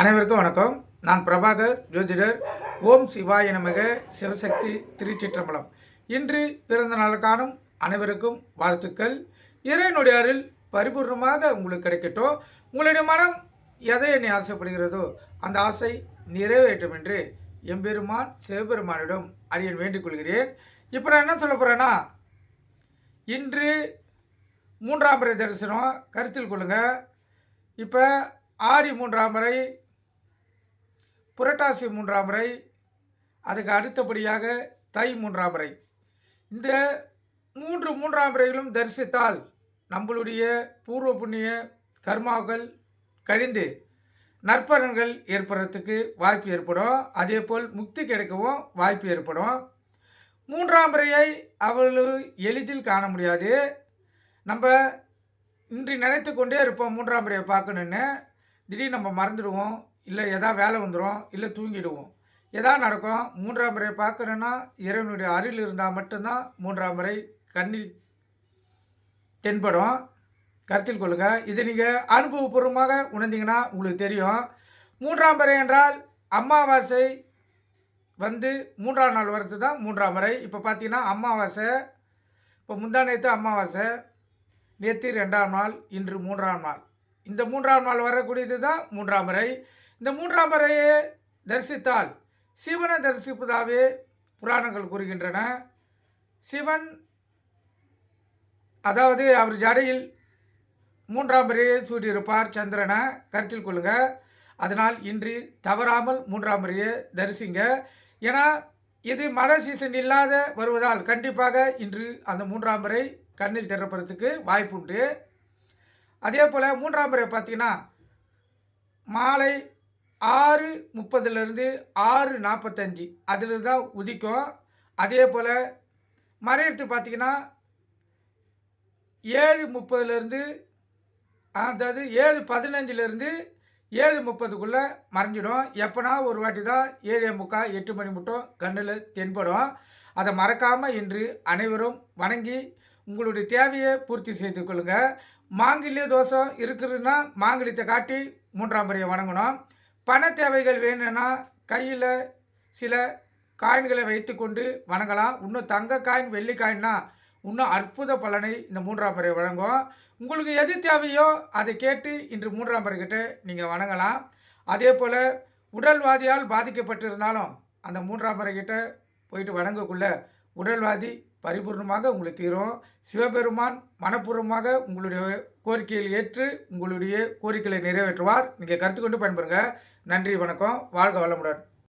அனைவருக்கும் வணக்கம். நான் பிரபாகர் ஜோதிடர். ஓம் சிவாய நமக. சிவசக்தி திருச்சிற்றம்பலம். இன்று பிறந்த நாள் காணும் அனைவருக்கும் வாழ்த்துக்கள். இறைவனுடைய அருள் பரிபூர்ணமாக உங்களுக்கு கிடைக்கட்டும். உங்களுடைய மனம் எதை என்னை ஆசைப்படுகிறதோ அந்த ஆசை நிறைவேற்றும் என்று எம்பெருமான் சிவபெருமானிடம் அடியன் வேண்டிக் கொள்கிறேன். இப்போ நான் என்ன சொல்ல போகிறேன்னா இன்று மூன்றாம் முறை தரிசனம். கருத்தில் கொள்ளுங்கள் இப்போ ஆடி மூன்றாம் முறை புரட்டாசி மூன்றாம் முறை அதுக்கு அடுத்தபடியாக தை மூன்றாம் முறை. இந்த மூன்று மூன்றாம் முறைகளும் தரிசித்தால் நம்மளுடைய பூர்வ புண்ணிய கர்மாக்கள் கழிந்து நற்பலன்கள் ஏற்படுறதுக்கு வாய்ப்பு ஏற்படும். அதே போல் முக்தி கிடைக்கவும் வாய்ப்பு ஏற்படும். மூன்றாம் முறையை அவ்வளவு எளிதில் காண முடியாது. நம்ம இன்று நினைத்து கொண்டே இருப்போம் மூன்றாம் முறையை பார்க்கணுன்னு திடீர்னு நம்ம மறந்துடுவோம். இல்லை எதா வேலை வந்துடும் இல்லை தூங்கிடுவோம். எதா நடக்கும் மூன்றாம் முறை பார்க்கணுன்னா இறைவனுடைய அருள் இருந்தால் மட்டும்தான் மூன்றாம் முறை கண்ணில் தென்படும். கருத்தில் கொள்ளுங்கள் இதை நீங்கள் அனுபவபூர்வமாக உணர்ந்தீங்கன்னா உங்களுக்கு தெரியும். மூன்றாம் முறை என்றால் அமாவாசை வந்து மூன்றாம் நாள் வரது தான் மூன்றாம் முறை. இப்போ பார்த்தீங்கன்னா அமாவாசை இப்போ முந்தா நேற்று அமாவாசை நேற்று ரெண்டாம் நாள் இன்று மூன்றாம் நாள். இந்த மூன்றாம் நாள் வரக்கூடியது தான் மூன்றாம் முறை. இந்த மூன்றாம் முறையே தரிசித்தால் சிவனை தரிசிப்பதாகவே புராணங்கள் கூறுகின்றன. சிவன் அதாவது அவர் ஜடையில் மூன்றாம் முறையை சூட்டியிருப்பார் சந்திரனை கருத்தில் கொள்ளுங்க. அதனால் இன்று தவறாமல் மூன்றாம் முறையை தரிசிங்க. ஏன்னா இது மழை சீசன் இல்லாத வருவதால் கண்டிப்பாக இன்று அந்த மூன்றாம் முறை கண்ணில் திறப்பதற்கு வாய்ப்புண்டு. அதே போல் மூன்றாம் முறை பார்த்தீங்கன்னா மாலை ஆறு முப்பதுலேருந்து ஆறு நாற்பத்தஞ்சு அதில் தான் உதிக்கும். அதே போல் மறையத்து பார்த்தீங்கன்னா ஏழு முப்பதுலேருந்து அதாவது ஏழு பதினஞ்சுலேருந்து ஏழு முப்பதுக்குள்ளே மறைஞ்சிடும். எப்போனா ஒரு வாட்டி தான் ஏழு முக்கால் எட்டு மணி மட்டும் கண்ணில் தென்படும். அதை மறக்காமல் இன்று அனைவரும் வணங்கி உங்களுடைய தேவையை பூர்த்தி செய்து கொள்ளுங்கள் மாங்கல்ய தோஷம் இருக்குதுன்னா மாங்கல்யத்தை காட்டி மூன்றாம் முறையை வணங்கணும். பண தேவைகள் வேணும்னா கையில் சில காயின்களை வைத்துக்கொண்டு வணங்கலாம். இன்னும் தங்க காயின் வெள்ளி காயின்னா இன்னும் அற்புத பலனை இந்த மூன்றாம் முறை வழங்கும். உங்களுக்கு எது தேவையோ அதை கேட்டு இன்று மூன்றாம் முறை நீங்கள் வணங்கலாம். அதே போல் உடல்வாதியால் பாதிக்கப்பட்டிருந்தாலும் அந்த மூன்றாம் முறை போயிட்டு வணங்கக்குள்ளே உடல்வாதி பரிபூர்ணமாக உங்களுக்கு தீரும். சிவபெருமான் மனப்பூர்வமாக உங்களுடைய கோரிக்கையில் ஏற்று உங்களுடைய கோரிக்கைகளை நிறைவேற்றுவார். நீங்கள் கருத்து கொண்டு பயன்பெறுங்க. நன்றி வணக்கம். வாழ்க வளமுடன்.